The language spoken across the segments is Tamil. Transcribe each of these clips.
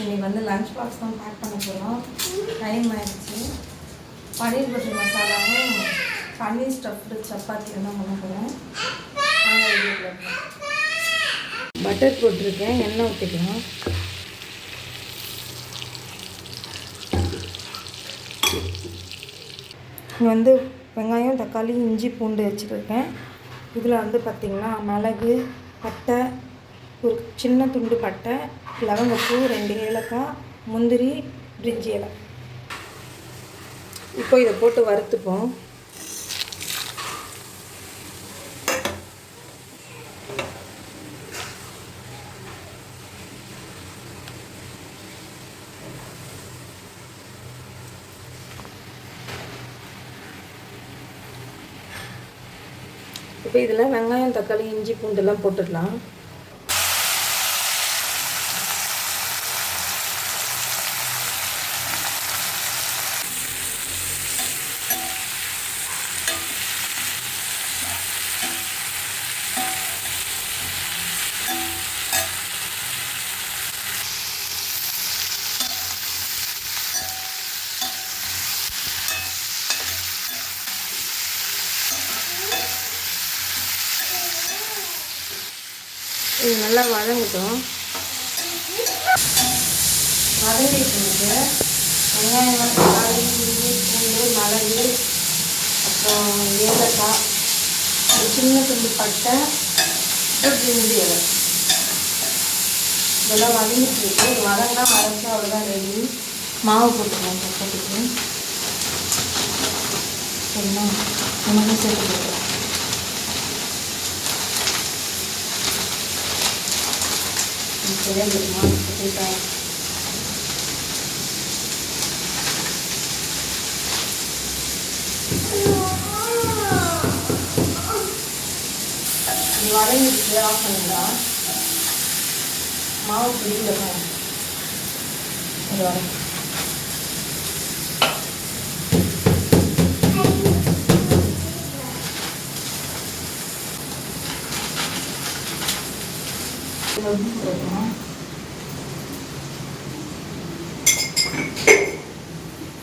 இன்னைக்கு வந்து லஞ்ச் பாக்ஸ் தான் பேக் பண்ண போகிறோம் டைம் ஆயிடுச்சு. பன்னீர் பட்டர் மசாலாவும் பன்னீர் ஸ்டஃப்டு சப்பாத்தி தான் பண்ண போகிறோம் பட்டர் போட்டிருக்கேன். எண்ணெய் ஊற்றிக்கலாம் இங்கே வந்து வெங்காயம் தக்காளி இஞ்சி பூண்டு வச்சுருக்கேன். இதில் வந்து பார்த்திங்கன்னா மிளகு பட்டை ஒரு சின்ன துண்டு பட்டை லவங்கப்பூ ரெண்டு ஏலக்காய் முந்திரி பிரிஞ்சி இலை. இப்போ இதை போட்டு வறுத்துப்போம். இப்போ இதில் வெங்காயம் தக்காளி இஞ்சி பூண்டெல்லாம் போட்டுடலாம் இது நல்லா வதங்கட்டும். வதங்கிட்டு வெங்காயம் தக்காளி இஞ்சி பூண்டு மிளகு அப்புறம் ஏலக்காய் ஒரு சின்ன துண்டு பட்டை அப்புறம் இலை. இதெல்லாம் வதங்கிட்டு இருக்கு. இது வதங்கினா வதக்கி அவ்வளோதான் ரெடி மாவு போட்டுக்கலாம் சப்பாத்திக்கு என்ன நமக்கு சேர்த்து போட்டுக்கலாம் சரியா இருக்குமா நீ ஆஃப் பண்ணிடா மாவு பிடிக்கல ஒரு வர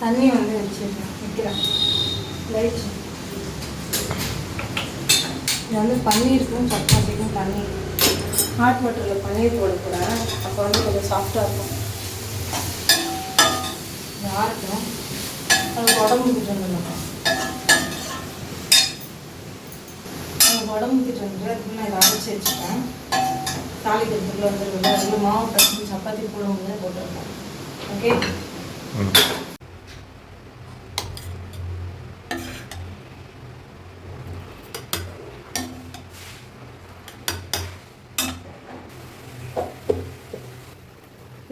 தண்ணி வந்து வச்சுருக்கேன் வைக்கிறேன். லைட் இது வந்து பன்னீருக்கும் சப்பாத்திக்கும் தண்ணி ஹாட் வாட்டரில் பன்னீர் போடக்கூடாது. அப்போ வந்து கொஞ்சம் சாஃப்டாக இருக்கும். யாருக்கும் அது உடம்புக்கு சொன்னோம் உடம்புக்கு சொன்னது அதுக்கு நான் இதை அரைச்சி வச்சுட்டேன் தாளிக்கிறதுக்குள்ள வந்துருக்குது அதில் மாவு பசங்க சப்பாத்தி போடுவோங்க போட்டுருக்கேன் ஓகே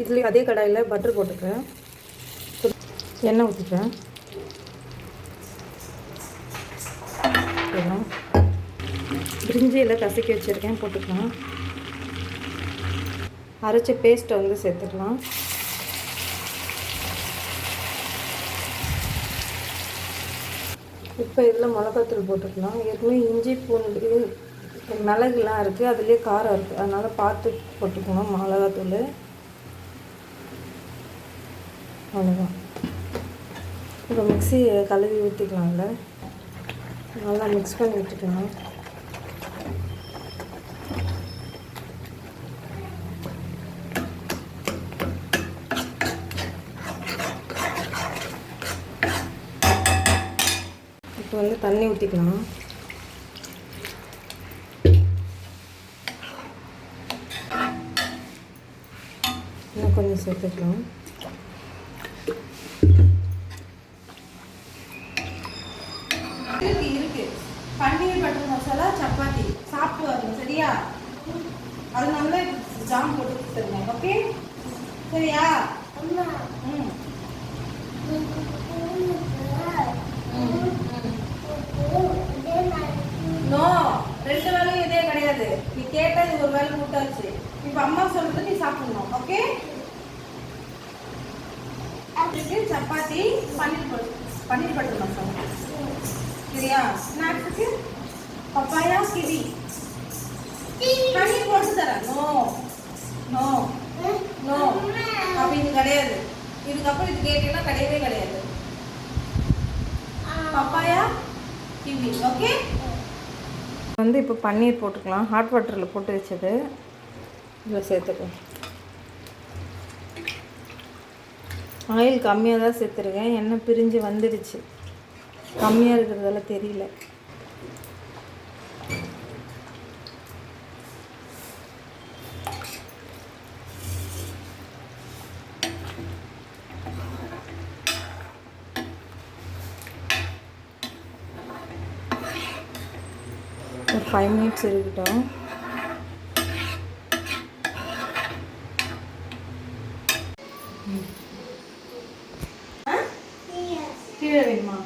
இதுலேயும் அதே கடாயில் பட்டர் போட்டுக்கிறேன். எண்ணெய் ஊற்றிக்கிறேன் போதும். பிரிஞ்சியில் கசக்கி வச்சுருக்கேன் போட்டுக்கலாம். அரைச்ச பேஸ்ட்டை வந்து சேர்த்துக்கலாம் இப்போ இதில் மிளகாத்தூள் போட்டுக்கலாம். ஏற்கனவே இஞ்சி பூண்டு மிளகுலாம் இருக்குது அதுலேயே காரம் இருக்குது அதனால் பார்த்து போட்டுக்கணும் மிளகாத்தூள். அவ்வளோதான் இப்போ மிக்ஸி கழுவி ஊற்றிக்கலாம்ல நல்லா மிக்ஸ் பண்ணி விட்டுக்கலாம் இப்போ தண்ணி ஊற்றிக்கலாம் இன்னும் கொஞ்சம் சேர்த்துக்கலாம். பன்னீர் பட்டர் மசாலா சப்பாத்தி. சாப்பிட்டு வரணும் சரியா? அதனால ஜாம் போட்டு தருங்க ஓகே சரியா? ம். நோ ரெண்டு வேலையும் இதே கிடையாது. நீ கேட்டது ஒரு வேலை கூட்டாச்சு இப்போ அம்மா சொல்றது நீ சாப்பிடணும் okay chapati paneer butter paneer butter masala. சரியா? ஸ்நாக்ஸுக்கு பப்பாயா கிவி? பன்னீர் போட்டு தரேன். No no no. அப்படின்னு கிடையாது. இதுக்கப்புறம் இது கேட்டீங்கன்னா கிடையவே கிடையாது. பப்பாயா கிவி ஓகே வந்து இப்போ பன்னீர் போட்டுக்கலாம். ஹாட் வாட்டரில் போட்டு வச்சது. இதில் சேர்த்துக்கலாம் ஆயில் கம்மியாக தான் சேர்த்துருக்கேன். எண்ணெய் பிரிஞ்சு வந்துடுச்சு. கம்மியாக இருக்கிறதால தெரியல. ஒரு ஃபைவ் மினிட்ஸ் இருக்கட்டும். கீழே வேணுமா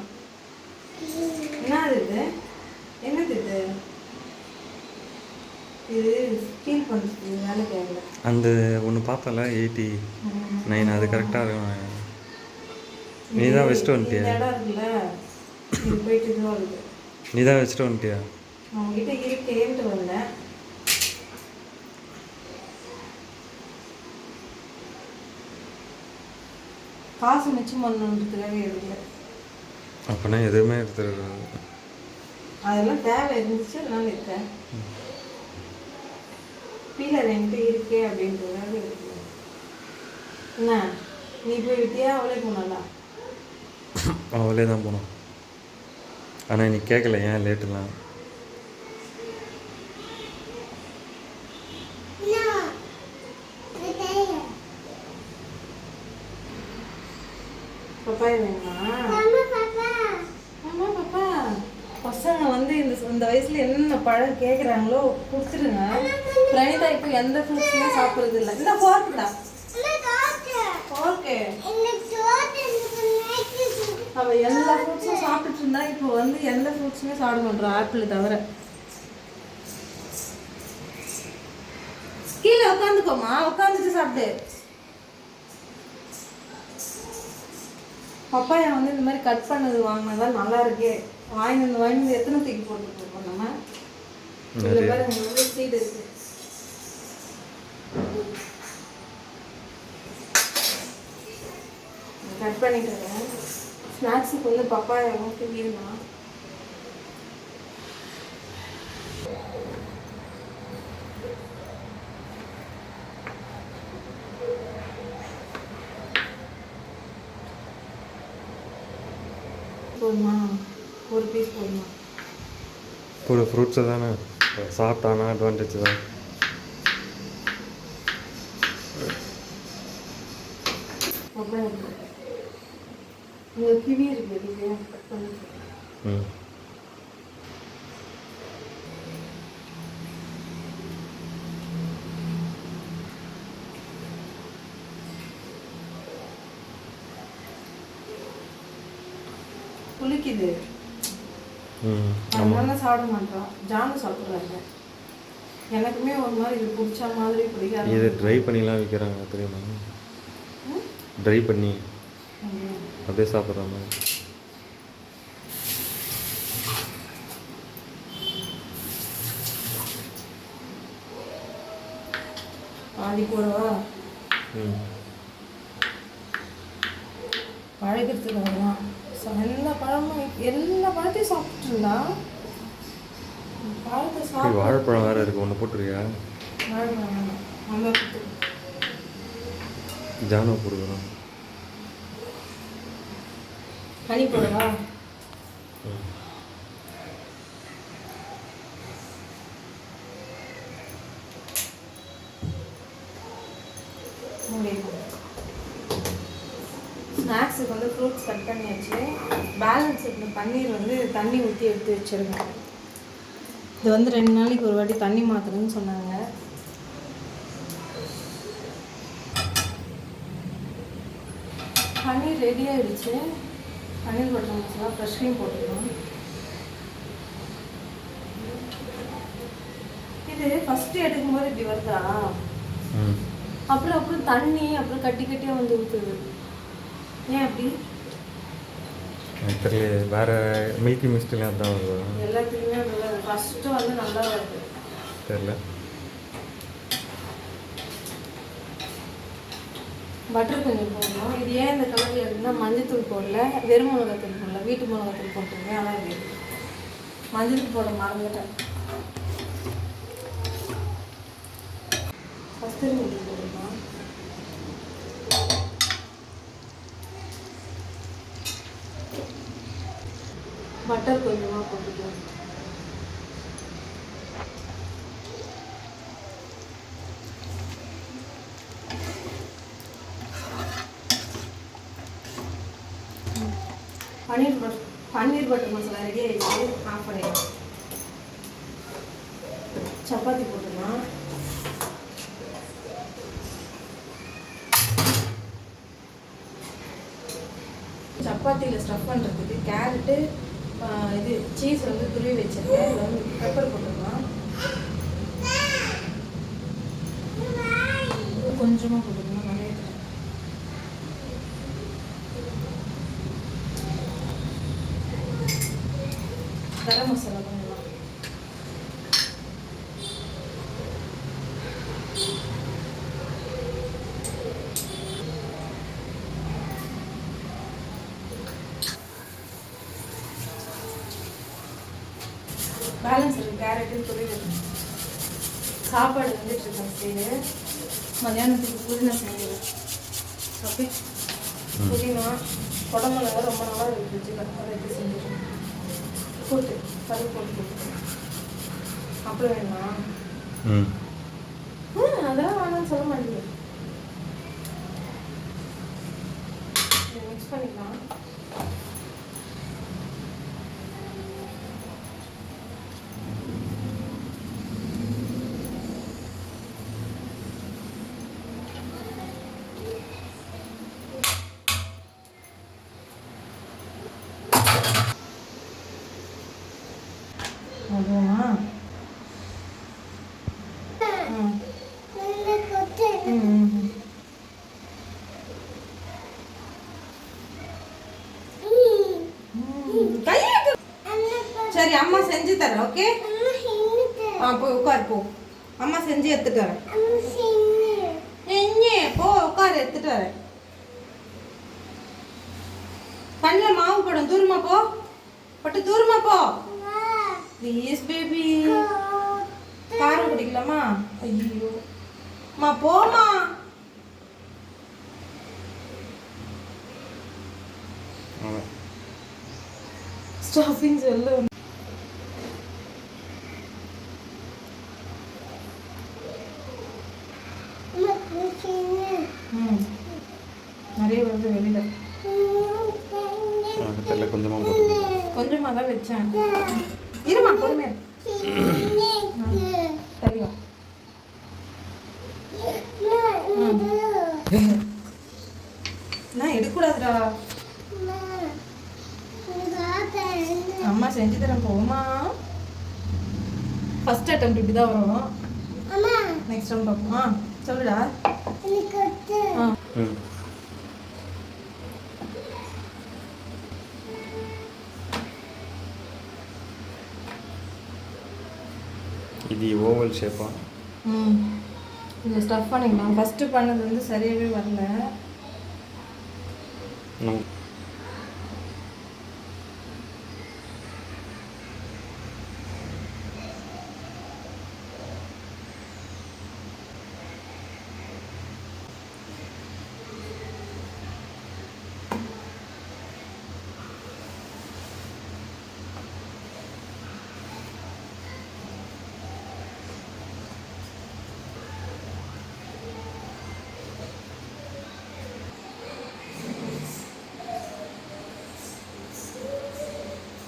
என்னது இது? என்னது இது? இது ஃபீல் பண்ணுறது வேலை கேட்கல அந்த ஒன்று பார்த்தல எயிட்டி நைன் அது கரெக்டாக இருக்கும். நீ தான் வச்சுட்டு வந்துட்டியா? போயிட்டு இதுவாக இருக்குது நீ தான் வச்சுட்டு வந்துட்டியா? அவங்ககிட்ட இருக்கேன்ட்டு வந்தேன். காசு மிச்சம் பண்ணணுன்றதுக்காக எடுக்கல. அப்போனா எதுவுமே எடுத்துருக்காது. அதெல்லாம் தேவை இருந்துச்சு அதனால இருக்கேன் பீலர் என்கிட்ட இருக்கே அப்படின்றதுக்காக எடுக்கல. என்ன? நீ போய் விட்டியா? அவளே போனாலா அவளே தான் போனோம் ஆனால் இன்னைக்கு கேட்கல ஏன் லேட்டுலாம் பப்பாயா வேணுமா ஆமா பாப்பா. பசங்க வந்து இந்த இந்த வயசுல என்னென்ன பழம் கேட்குறாங்களோ கொடுத்துருங்க பிரணிதா இப்போ எந்த ஃப்ரூட்ஸுமே சாப்பிட்றது இல்லை. இந்த ஃபோர்க்குடா அவ எல்லா ஃப்ரூட்ஸும் சாப்பிட்டுட்டு இருந்தா இப்போ வந்து எந்த ஃப்ரூட்ஸுமே சாப்பிட மாட்டோம் ஆப்பிள் தவிர. கீழே உட்காந்துக்கோமா உட்காந்துட்டு சாப்பிடு. பப்பாயா வந்து இந்த மாதிரி கட் பண்ணது வாங்கினதா நல்லா இருக்கே. வாங்கி வந்து வாங்கி எத்தனை தூக்கி போட்டு போடுவோம் நம்ம? இதுல. பாருங்க வந்து சீடு இருக்கு. கட் பண்ணிக்கிறேன் ஸ்நாக்ஸுக்கு வந்து பப்பாயாவும் கிவியுமா போதுமா ஒரு பீஸ் போதுமா? கூட ஃப்ரூட்ஸை தானே? சாப்பிட்டானா அட்வான்டேஜ் தான். இங்கே கிவி இருக்கு கட் ம். அதனால சாப்பிட மாட்டோம். ஜானு சாப்பிட்றாங்க. எனக்குமே ஒரு மாதிரி இது பிடிச்ச மாதிரி பிடிக்காது. இது ட்ரை பண்ணிலாம் விற்கிறாங்க தெரியுமா? ட்ரை பண்ணி. அப்படியே சாப்பிட்ற மாதிரி. பாதி போடவா? ம். பழகிறதுக்கு அவ்வளோதான் ச- எல்லா பழமும் எல்லா பழத்தையும் சாப்பிட்டு இருந்தா பழத்தை சாப்பிட்டு வாழைப்பழம் வேறு இருக்குது ஒன்று போட்டுருக்கியா. ஜானு கொடுக்குறோம் ஹனி போடவா ம் ஸ்நாக்ஸுக்கு வந்து ஃப்ரூட்ஸ் கட் பண்ணியாச்சு பேலன்ஸ் இருந்த பன்னீர் வந்து தண்ணி ஊற்றி எடுத்து வச்சிருக்கேன் இது வந்து ரெண்டு நாளைக்கு ஒரு வாட்டி தண்ணி மாற்றணும்னு சொன்னாங்க. பன்னீர் ரெடி ஆயிடுச்சு. Paneer butter masala fresh cream போட்டுக்கலாம் இது ஃபஸ்ட்டு எடுக்கும்போது இப்படி வருதா? அப்புறம் அப்புறம் தண்ணி அப்புறம் கட்டி கட்டியாக வந்து ஊற்றுது ஏன் அப்படி? தெரியல வேறு மில்கி மிஸ்ட்லாம் தான் வரும் எல்லாத்துக்குமே நல்லா ஃபஸ்ட்டு வந்து நல்லா வருது தெரில பட்டர் கொஞ்சம் போடணும். இது ஏன் இந்த கலரில் இருக்குன்னா மஞ்சத்தூள் போடல. வெறும் மிளகாத்தூள் போடல. வீட்டு மிளகாத்தூள் போட்டிருக்கேன். அதான் இது. மஞ்சள் போட மறந்துட்டேன். கஸ்தூரி மஞ்சள் போடலாம் பட்டர் கொஞ்சமாக போட்டுக்கலாம் paneer but paneer butter masala ready ஆகிடுச்சு ஆஃப் பண்ணிடலாம் சப்பாத்தி போட்டுக்கலாம். சப்பாத்தியில் ஸ்டஃப் பண்ணுறதுக்கு கேரட்டு இது சீஸ் வந்து துருவி வச்சிருக்கேன். இதில் வந்து பெப்பர் போட்டுக்கலாம். கொஞ்சமாக போட்டுக்கலாம் நிறைய கரம் மசாலா பண்ணலாம் பேலன்ஸ் இருக்கு கேரட்டு துருவி சாப்பாடு வந்துட்டு இருக்கேன் சைடு மதியானத்துக்கு புதினா செஞ்சிடும் ஓகே புதினா குடமிளகா ரொம்ப இருக்கு ஃப்ரிட்ஜில் அதை எடுத்து செஞ்சிடும் போட்டு பருப்பு போட்டு போட்டு அப்புறம் வேணுமா ம் அதெல்லாம் வேணாம்னு சொல்ல மாட்டேங்குது மிக்ஸ் பண்ணிக்கலாம் அதுவா ம் ம், ம் ம். கையை கு- சரி அம்மா செஞ்சு தரேன் ஓகே ஆ போய் உட்காரு போ. அம்மா செஞ்சு எடுத்துட்டு வரேன். எங்கே போ உட்காரு எடுத்துட்டு வரேன். கண்ணில் மாவு போடும் தூரமா போ. பட்டு தூரமா போ. ப்ளீஸ் பேபி காரம் குடிக்கலாமா? ஐயோ. அம்மா போமா அதான். ஸ்டாஃபிங் சொல்லு ம் நிறைய வருது வெளியில எனக்கு கொஞ்சமாக தான் வச்சேன். இருமா பொறுமையா தெரியும் நான் எடுக்கக்கூடாதுடா. அம்மா செஞ்சு தரேன் போமா ஃபர்ஸ்ட் அட்டம் இப்படி தான் வரும் நெக்ஸ்ட் டைம் பார்ப்போமா. சொல்லுடா. ஆ. இது ஓவல் ஷேப்பா ம். இதை ஸ்டஃப் பண்ணிக்கலாம் ஃபஸ்ட்டு பண்ணது வந்து சரியாகவே வரல.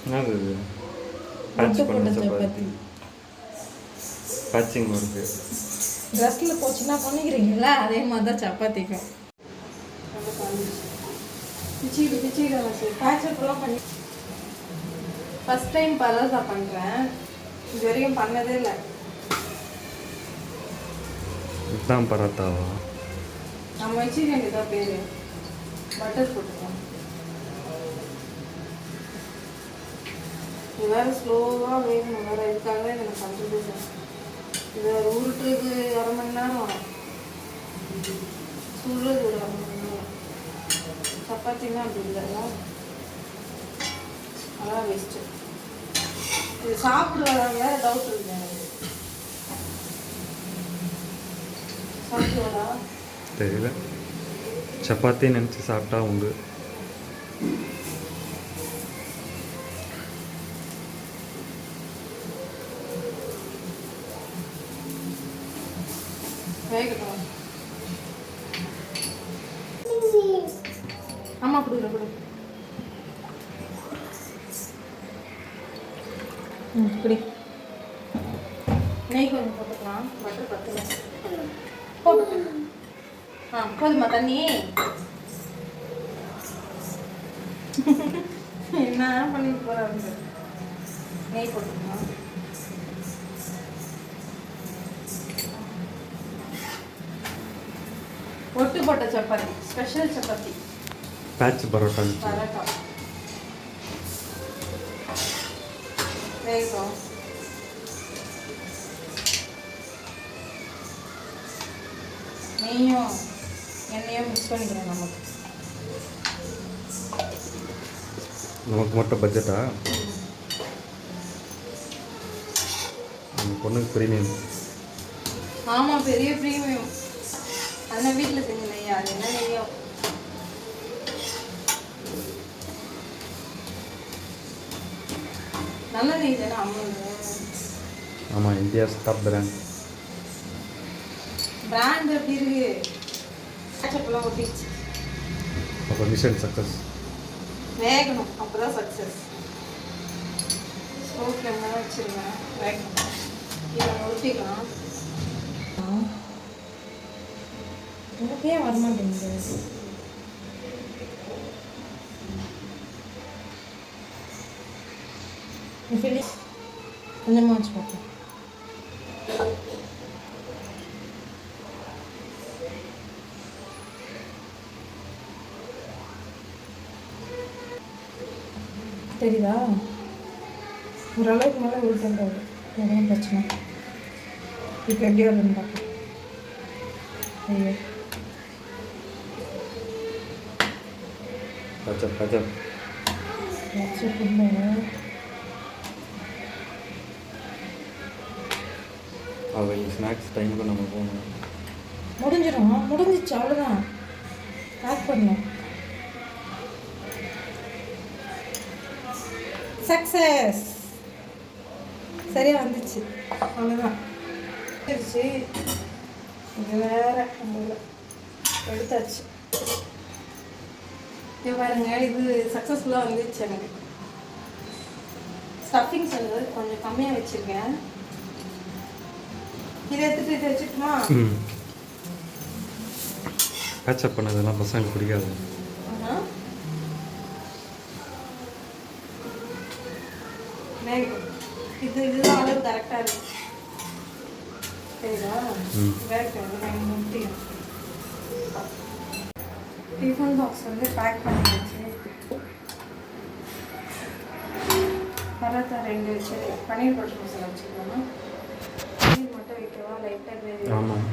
என்னது இது? முட்டை பண்ண சப்பாத்தி. சப்பாத்தி பேட்சிங் இருக்கு. ட்ரெஸ்ஸில் போச்சுன்னா பண்ணிக்கிறீங்களா? அதே மாதிரி தான் சப்பாத்திக்கும் ஃபஸ்ட் டைம் பரோட்டா பண்ணுறேன் இது வரைக்கும் பண்ணதே இல்லை. இதுதான் பரோட்டாவா? நம்ம வச்சுக்க வேண்டியதா பேர். பட்டர் போட்டுக்கலாம். வேறு ஸ்லோவாக வேணும். வேறு இதுக்காக தான் இதை நான் பண்ணுறது இல்லை. இதை உருட்டுறது அரை மணி நேரம் ஆகும். சுடுறது ஒரு அரை மணி நேரம் சப்பாத்தின்னா அப்படி இல்லைல்ல அதான் வேஸ்ட்டு இது சாப்பிடுவாங்க டவுட் இருக்கு எனக்கு. தெரியல. சப்பாத்தி நினச்சி சாப்பிட்டா உண்டு. இப்படி நெய் கொஞ்சம் போட்டுக்கலாம். பட்டர் பத்தல. போட்டு ஆ போதுமா தண்ணி? என்ன பண்ணிட்டு போறாங்க நெய் போட்டுக்கலாம் ஒட்டு போட்ட சப்பாத்தி ஸ்பெஷல் சப்பாத்தி. பேட்ச் பரோட்டா பரோட்டா வேகம் நெய்யும் எண்ணெயும் மிக்ஸ் பண்ணிக்கிறேன் நமக்கு. நமக்கு மட்டும் பட்ஜெட்டா பொண்ணுக்கு ப்ரீமியம் ஆமாம் பெரிய ப்ரீமியம் அதெல்லாம் வீட்டில் செஞ்ச நெய்யா? அது என்ன நெய்யோ? நல்ல நெய் தானே அம்மன் ஆமாம் இந்தியாஸ் டாப் பிராண்ட் பிராண்ட் எப்படி இருக்கு? கேட்சப்லாம் ஒட்டிச்சு அப்போ மிஷன் சக்ஸஸ் வேகணும் அப்பதான் சக்ஸஸ் ஸ்லோ ஃப்ளேமில் தான் வச்சுருங்க. வேகணும். இதை ஊற்றிக்கலாம் எனக்கு ஏன் வரமாட்டேங்குது கொஞ்சமாக வச்சு பார்ப்போம் தெரியுதா ஓரளவுக்கு மேலே ஊற்றுன்றது எதுவும் பிரச்சனை இப்போ எப்படி வருதுன்னு பார்ப்போம் ஐயோ பச்சப் பச்சப் வச்சு ஃபுல்லாக அவள் ஸ்நாக்ஸ் டைமுக்கு நம்ம போகணும். முடிஞ்சிடும் முடிஞ்சிச்சு. அவ்வளோதான் பேக் பண்ணும் சக்ஸஸ் சரியாக வந்துச்சு. அவ்வளோதான் வந்துருச்சு இது வேற எடுத்தாச்சு. இது பாருங்க. இது சக்ஸஸ்ஃபுல்லாக வந்துச்சு எனக்கு. ஸ்டஃபிங் சொல்லுவது கொஞ்சம் கம்மியாக வச்சுருக்கேன். இதை எடுத்துட்டு இதை வச்சுட்டுமா? ம். பேட்சப் பண்ணதெல்லாம் பசங்களுக்கு பிடிக்காது. இது இதுதான் அளவு கரெக்டாக இருக்கு. முட்டியும் டிஃபன் பாக்ஸ் வந்து பேக் பண்ணியாச்சு. பரோட்டா ரெண்டு வச்சு பன்னீர் பட்டர் மசாலா வச்சுக்கலாமா? வைக்கவா லைட்டாக கிரேவி ஆமாம்.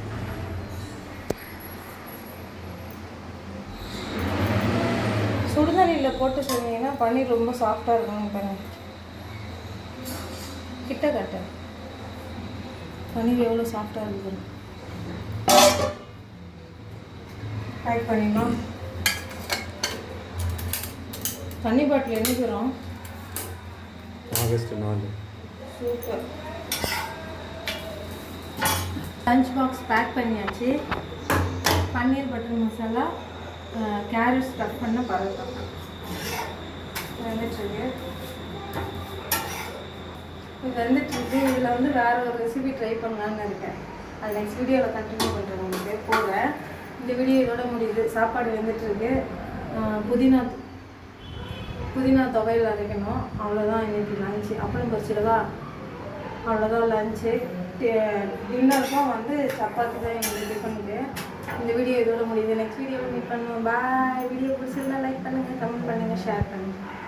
சுடுதண்ணியில் போட்டு சொன்னீங்கன்னா பன்னீர் ரொம்ப சாஃப்டாக இருக்கும் பாருங்க. கிட்ட கட்ட. பன்னீர் எவ்வளோ சாஃப்டாக இருக்குது பேக் பண்ணிடலாம் தண்ணி பாட்டில் என்னைக்கிறோம் ஆகஸ்ட் நாலு. சூப்பர் லஞ்ச் பாக்ஸ் பேக் பண்ணியாச்சு. Paneer butter masala carrots cut பண்ண பரோட்டா. வந்துட்டுருக்கு இது வந்துட்டுருக்கு இதில் வந்து வேறு ஒரு ரெசிபி ட்ரை பண்ணலான்னு இருக்கேன். அது நெக்ஸ்ட் வீடியோவில் கண்டினியூ பண்ணுறேன் உங்களுக்கு. போகிறேன் இந்த வீடியோ இதோட முடியுது. சாப்பாடு வந்துட்டுருக்கு புதினா புதினா துவையில் அரைக்கணும். அவ்வளோதான் இன்றைக்கி லஞ்சு அப்புறம் பறிச்சிடவா அவ்வளோதான் லஞ்சு டின்னருக்கும் வந்து சப்பாத்தி தான் எங்களுக்கு டிஃபனுக்கு இந்த வீடியோ இதோட முடியுது. நெக்ஸ்ட் வீடியோவில் மீட் பண்ணுவோம். பாய் வீடியோ பிடிச்சிருந்தா லைக் பண்ணுங்கள் கமெண்ட் பண்ணுங்கள் ஷேர் பண்ணுங்கள்